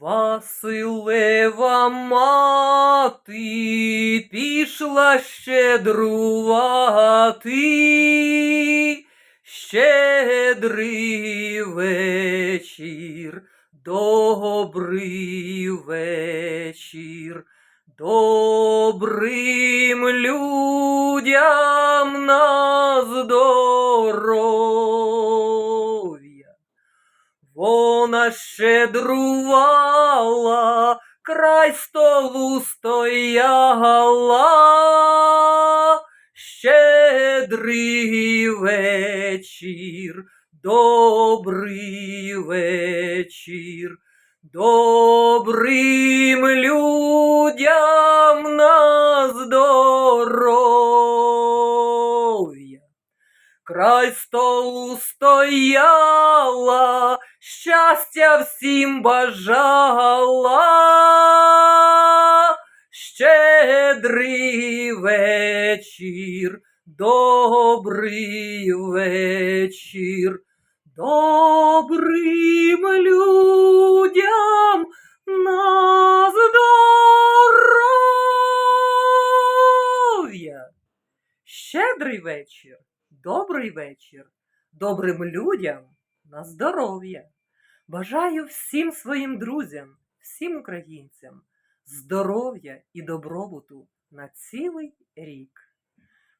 Василева мати пішла щедрувати, щедрий вечір, добрий вечір, добрим людям на здоров'я. Вона щедрувала, край столу стояла, щедрий вечір, добрий вечір, добрим людям Край столу стояла, щастя всім бажала. Щедрий вечір, добрий вечір, добрим людям на здоров'я. Щедрий вечір, добрий вечір, добрим людям на здоров'я. Бажаю всім своїм друзям, всім українцям здоров'я і добробуту на цілий рік.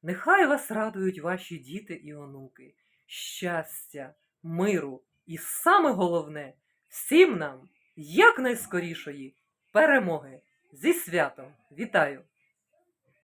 Нехай вас радують ваші діти і онуки, щастя, миру і саме головне всім нам якнайскорішої перемоги. Зі святом! Вітаю!